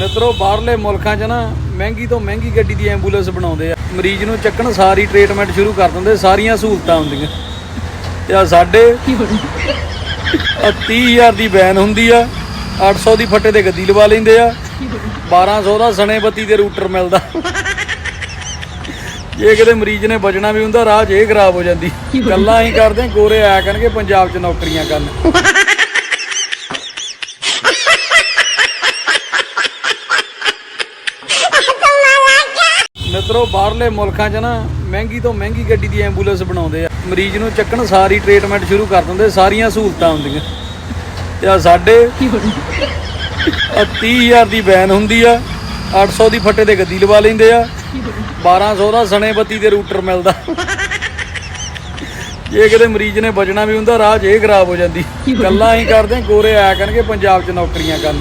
ਮਿੱਤਰੋ, ਬਾਹਰਲੇ ਮੁਲਕਾਂ 'ਚ ਨਾ ਮਹਿੰਗੀ ਤੋਂ ਮਹਿੰਗੀ ਗੱਡੀ ਦੀ ਐਂਬੂਲੈਂਸ ਬਣਾਉਂਦੇ ਆ। ਮਰੀਜ਼ ਨੂੰ ਚੱਕਣ ਸਾਰੀ ਟ੍ਰੀਟਮੈਂਟ ਸ਼ੁਰੂ ਕਰ ਦਿੰਦੇ, ਸਾਰੀਆਂ ਸਹੂਲਤਾਂ ਹੁੰਦੀਆਂ। ਤੇ ਆ ਸਾਡੇ ਆ 30000 ਦੀ ਵੈਨ ਹੁੰਦੀ ਆ 800 ਦੀ ਫੱਟੇ ਤੇ ਗੱਦੀ ਲਵਾ ਲੈਂਦੇ ਆ 1200 ਦਾ ਸਣੇ ਬੱਤੀ ਦੇ ਰੂਟਰ ਮਿਲਦਾ। ਜੇ ਕਿਤੇ ਮਰੀਜ਼ ਨੇ ਬਚਣਾ ਵੀ ਹੁੰਦਾ, ਰਾਹ 'ਚ ਇਹ ਖਰਾਬ ਹੋ ਜਾਂਦੀ। ਗੱਲਾਂ ਹੀ ਕਰਦੇ ਗੋਰੇ ਆਇਆ ਕਰਨਗੇ ਪੰਜਾਬ 'ਚ ਨੌਕਰੀਆਂ ਕਰਨ। ਮਿੱਤਰੋ, ਬਾਹਰਲੇ ਮੁਲਕਾਂ 'ਚ ਨਾ ਮਹਿੰਗੀ ਤੋਂ ਮਹਿੰਗੀ ਗੱਡੀ ਦੀ ਐਂਬੂਲੈਂਸ ਬਣਾਉਂਦੇ ਆ। ਮਰੀਜ਼ ਨੂੰ ਚੱਕਣ ਸਾਰੀ ਟ੍ਰੀਟਮੈਂਟ ਸ਼ੁਰੂ ਕਰ ਦਿੰਦੇ, ਸਾਰੀਆਂ ਸਹੂਲਤਾਂ ਹੁੰਦੀਆਂ। ਤੇ ਆ ਸਾਡੇ ਆ 30000 ਦੀ ਵੈਨ ਹੁੰਦੀ ਆ 800 ਦੀ ਫੱਟੇ ਤੇ ਗੱਦੀ ਲਵਾ ਲੈਂਦੇ ਆ 1200 ਦਾ ਸਣੇ ਬੱਤੀ ਦੇ ਰੂਟਰ ਮਿਲਦਾ। ਜੇ ਕਿਤੇ ਮਰੀਜ਼ ਨੇ ਬਚਣਾ ਵੀ ਹੁੰਦਾ, ਰਾਹ 'ਚ ਇਹ ਖਰਾਬ ਹੋ ਜਾਂਦੀ। ਗੱਲਾਂ ਹੀ ਕਰਦੇ ਗੋਰੇ ਆਇਆ ਕਰਨਗੇ, ਪੰਜਾਬ 'ਚ ਨੌਕਰੀਆਂ ਕਰਨ।